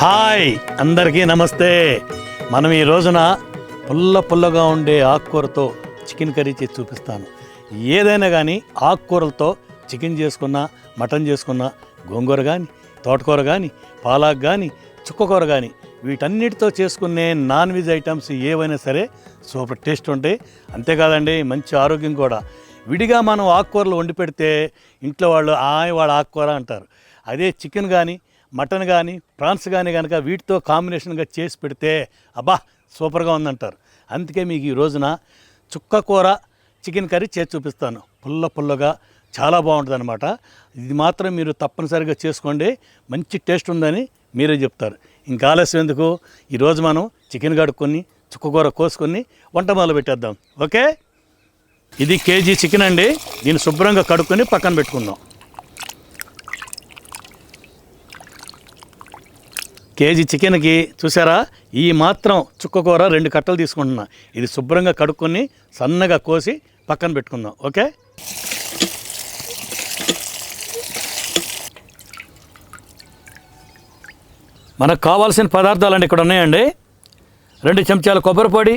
Hi అందరికీ నమస్తే. మనం ఈ రోజున పుల్ల పుల్లగా ఉండే ఆకుకూరతో చికెన్ కర్రీ చేసి చూపిస్తాను. ఏదైనా కానీ ఆకుకూరలతో చికెన్ చేసుకున్నా మటన్ చేసుకున్నా గోంగూర కానీ తోటకూర కానీ పాలాక్ కానీ చుక్కకూర కానీ వీటన్నిటితో చేసుకునే నాన్ వెజ్ ఐటమ్స్ ఏవైనా సరే సూపర్ టేస్ట్ ఉంటాయి. అంతేకాదండి మంచి ఆరోగ్యం కూడా. విడిగా మనం ఆకుకూరలు వండి పెడితే ఇంట్లో వాళ్ళు ఆయ వాళ్ళ ఆకుకూర అంటారు. అదే చికెన్ కానీ మటన్ కానీ ప్రాన్స్ కానీ కనుక వీటితో కాంబినేషన్గా చేసి పెడితే అబ్బా సూపర్గా ఉందంటారు. అందుకే మీకు ఈ రోజున చుక్క కూర చికెన్ కర్రీ చేసి చూపిస్తాను. పుల్ల పుల్లగా చాలా బాగుంటుంది అనమాట ఇది మాత్రం మీరు తప్పనిసరిగా చేసుకోండి. మంచి టేస్ట్ ఉందని మీరే చెప్తారు. ఇంకా ఆలస్యం ఎందుకు? ఈరోజు మనం చికెన్ కడుక్కొని చుక్కకూర కోసుకొని వంట మొదలు పెట్టేద్దాం. ఓకే? ఇది కేజీ చికెన్ అండి. దీన్ని శుభ్రంగా కడుక్కొని పక్కన పెట్టుకుందాం. కేజీ చికెన్కి చూసారా? ఈ మాత్రం చుక్కకూర రెండు కట్టలు తీసుకుంటున్నా. ఇది శుభ్రంగా కడుక్కొని సన్నగా కోసి పక్కన పెట్టుకుందాం. ఓకే? మనకు కావాల్సిన పదార్థాలు అండి ఇక్కడ ఉన్నాయండి. రెండు చెంచాల కొబ్బరి పొడి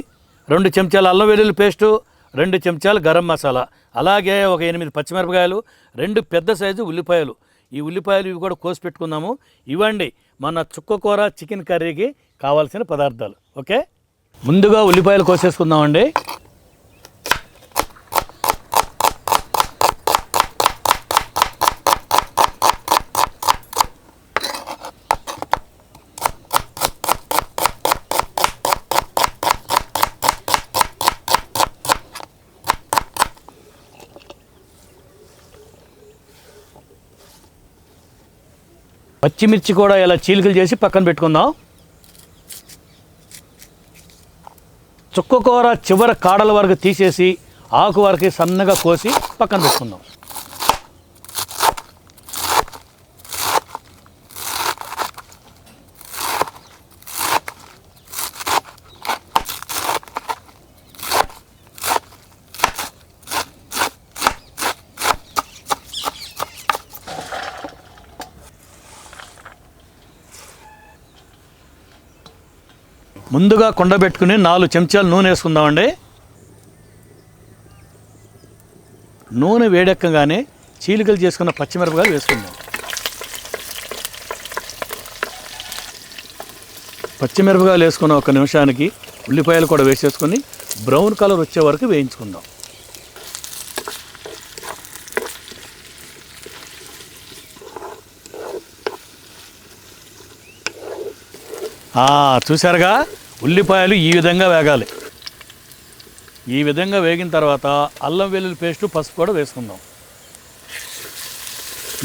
రెండు చెంచాల అల్లం వెల్లుల్లి పేస్టు రెండు చెంచాలు గరం మసాలా. అలాగే ఒక ఎనిమిది పచ్చిమిరపకాయలు రెండు పెద్ద సైజు ఉల్లిపాయలు. ఈ ఉల్లిపాయలు ఇవి కూడా కోసి పెట్టుకుందాము. ఇవ్వండి మన చుక్క కూర చికెన్ కర్రీకి కావాల్సిన పదార్థాలు. ఓకే? ముందుగా ఉల్లిపాయలు కోసేసుకుందామండి. పచ్చిమిర్చి కూడా ఇలా చీలికలు చేసి పక్కన పెట్టుకుందాం. చుక్కకూర చివర కాడల వరకు తీసేసి ఆకు వరకు సన్నగా కోసి పక్కన పెట్టుకుందాం. ముందుగా కొండ పెట్టుకుని నాలుగు చెంచాలు నూనె వేసుకుందామండి. నూనె వేడెక్కగానే చీలికలు చేసుకున్న పచ్చిమిరపకాయలు వేసుకుందాం. పచ్చిమిరపకాయలు వేసుకున్న ఒక నిమిషానికి ఉల్లిపాయలు కూడా వేసేసుకొని బ్రౌన్ కలర్ వచ్చే వరకు వేయించుకుందాం. చూశారుగా? ఉల్లిపాయలు ఈ విధంగా వేగాలి. ఈ విధంగా వేగిన తర్వాత అల్లం వెల్లుల్లి పేస్ట్ పసుపు కూడా వేసుకుందాం.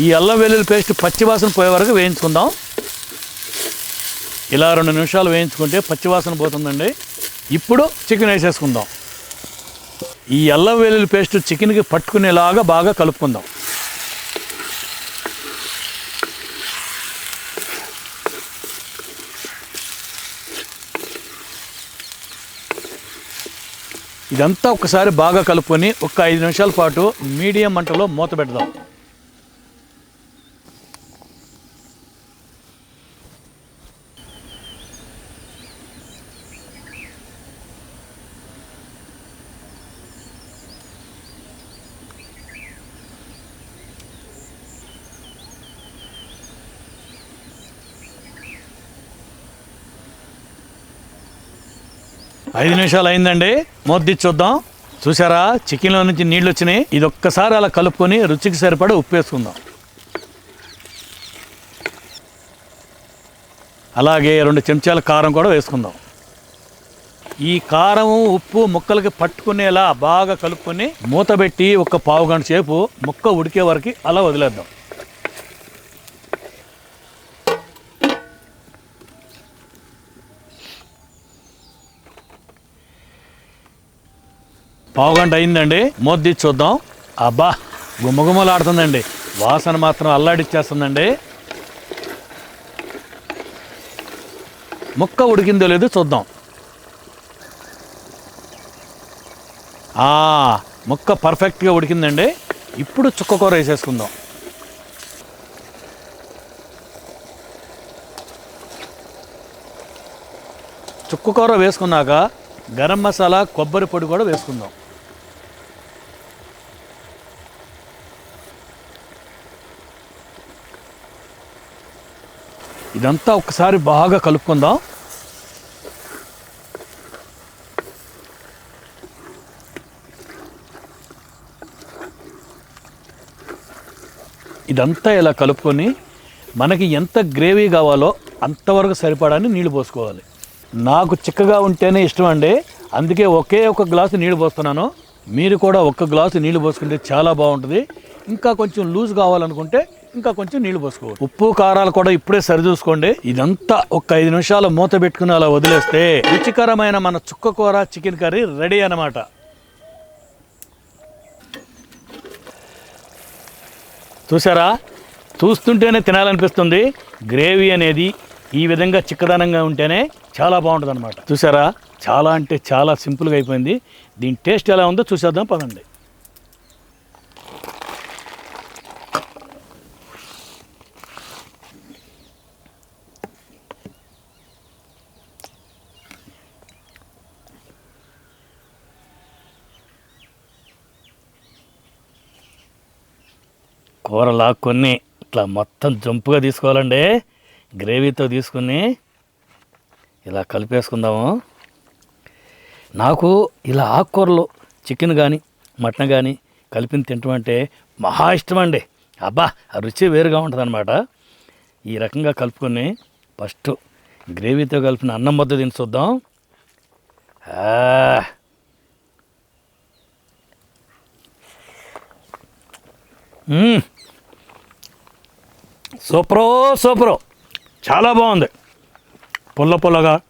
ఈ అల్లం వెల్లుల్లి పేస్ట్ పచ్చివాసన పోయే వరకు వేయించుకుందాం. ఇలా రెండు నిమిషాలు వేయించుకుంటే పచ్చివాసన పోతుందండి. ఇప్పుడు చికెన్ వేసేసుకుందాం. ఈ అల్లం వెల్లుల్లి పేస్ట్ చికెన్కి పట్టుకునేలాగా బాగా కలుపుకుందాం. ఇదంతా ఒకసారి బాగా కలుపుకొని ఒక ఐదు నిమిషాల పాటు మీడియం మంటలో మూత పెడదాం. ఐదు నిమిషాలు అయిందండి. మూత చూద్దాం. చూసారా చికెన్లో నుంచి నీళ్ళు వచ్చినాయి. ఇది ఒక్కసారి అలా కలుపుకొని రుచికి సరిపడా ఉప్పు వేసుకుందాం. అలాగే రెండు చెంచాల కారం కూడా వేసుకుందాం. ఈ కారం ఉప్పు ముక్కలకి పట్టుకునేలా బాగా కలుపుకొని మూత పెట్టి ఒక పావు గంట సేపు ముక్క ఉడికే వరకు అలా వదిలేద్దాం. పావుగంట అయిందండి. మూత చూద్దాం. అబ్బా గుమ్మగుమ్మలాడుతుందండి వాసన మాత్రం అల్లాడిచ్చేస్తుందండి. ముక్క ఉడికిందో లేదో చూద్దాం. ఆ, ముక్క పర్ఫెక్ట్గా ఉడికిందండి. ఇప్పుడు చుక్కకూర వేసేసుకుందాం. చుక్క కూర వేసుకున్నాక గరం మసాలా కొబ్బరి పొడి కూడా వేసుకుందాం. ఇదంతా ఒకసారి బాగా కలుపుకుందాం. ఇదంతా ఇలా కలుపుకొని మనకి ఎంత గ్రేవీ కావాలో అంతవరకు సరిపడాన్ని నీళ్ళు పోసుకోవాలి. నాకు చిక్కగా ఉంటేనే ఇష్టం అండి అందుకే ఒకే ఒక గ్లాసు నీళ్ళు పోస్తున్నాను. మీరు కూడా ఒక్క గ్లాసు నీళ్ళు పోసుకుంటే చాలా బాగుంటుంది. ఇంకా కొంచెం లూజ్ కావాలనుకుంటే ఇంకా కొంచెం నీళ్ళు పోసుకోవాలి. ఉప్పు కారాలు కూడా ఇప్పుడే సరిచూసుకోండి. ఇదంతా ఒక ఐదు నిమిషాలు మూత పెట్టుకుని అలా వదిలేస్తే రుచికరమైన మన చుక్క కూర చికెన్ కర్రీ రెడీ అన్నమాట. చూసారా? చూస్తుంటేనే తినాలనిపిస్తుంది. గ్రేవీ అనేది ఈ విధంగా చిక్కదనంగా ఉంటేనే చాలా బాగుంటుంది అనమాట చూసారా? చాలా అంటే చాలా సింపుల్గా అయిపోయింది. దీని టేస్ట్ ఎలా ఉందో చూసేద్దాం పదండి. కూర లాక్కొని ఇట్లా మొత్తం జంపుగా తీసుకోవాలండి. గ్రేవీతో తీసుకుని ఇలా కలిపేసుకుందాము. నాకు ఇలా ఆకుకూరలు చికెన్ కానీ మటన్ కానీ కలిపిన తింటామంటే మహా ఇష్టం అండి అబ్బా ఆ రుచి వేరుగా ఉంటుంది ఈ రకంగా కలుపుకొని ఫస్ట్ గ్రేవీతో కలిపిన అన్నం వద్ద తిని చూద్దాం. Mm. సూపరో సూపరో. చాలా బాగుంది. పుల్ల పుల్లగా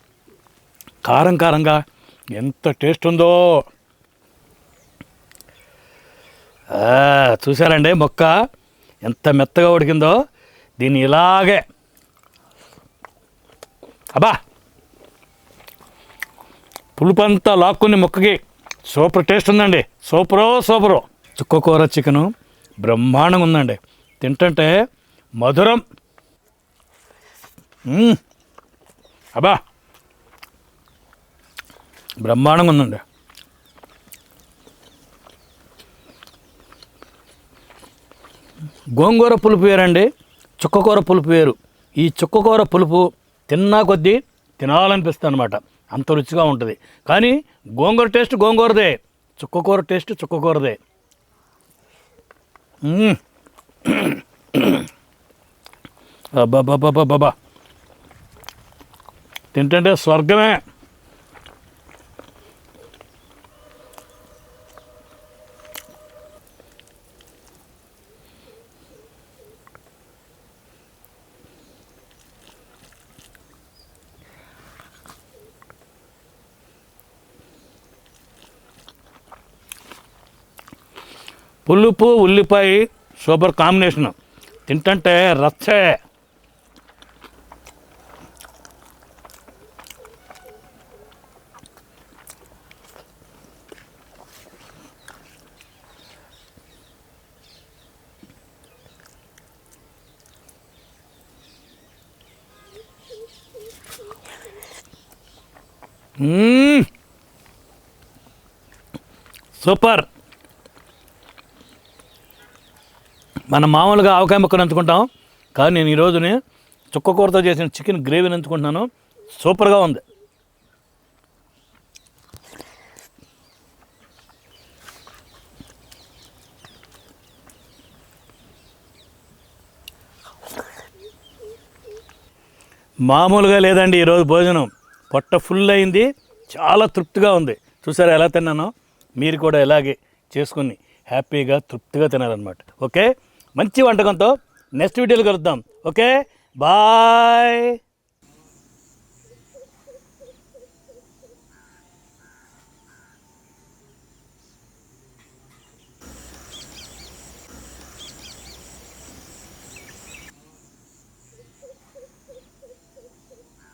కారం కారంగా ఎంత టేస్ట్ ఉందో. చూసారండి మొక్క ఎంత మెత్తగా ఉడికిందో. దీన్ని ఇలాగే. అబ్బా! పులుపంతా లాక్కుని మొక్కకి సూపర్ టేస్ట్ ఉందండి. సూపరో సూపరో. చుక్క కూర చికెను బ్రహ్మాండంగా ఉందండి. తింటుంటే మధురం. అబ్బా. బ్రహ్మాండంగా ఉందండి. గోంగూర పులుపు వేరండి. చుక్కకూర పులుపు వేరు. ఈ చుక్కకూర పులుపు తిన్నా కొద్దీ తినాలనిపిస్తుంది అనమాట అంత రుచిగా ఉంటుంది. కానీ గోంగూర టేస్ట్ గోంగూరదే. చుక్కకూర టేస్ట్ చుక్కకూరదే. మ్మ్. తింటుంటే స్వర్గమే. పులుపు ఉల్లిపాయ సూపర్ కాంబినేషన్. తింటుంటే రచ్చే. సూపర్. మనం మామూలుగా ఆవకాయ ముక్కను ఎంచుకుంటాం. కానీ నేను ఈ రోజుని చుక్క కూరతో చేసిన చికెన్ గ్రేవీని ఎంచుకుంటున్నాను. సూపర్గా ఉంది. మామూలుగా లేదండి ఈరోజు భోజనం. పొట్ట ఫుల్ అయింది. చాలా తృప్తిగా ఉంది. చూసారా ఎలా తిన్నానో? మీరు కూడా ఇలాగే చేసుకుని హ్యాపీగా తృప్తిగా తినాలన్నమాట. ఓకే? మంచి వంటకంతో నెక్స్ట్ వీడియోలో కలుద్దాం. ఓకే? బాయ్!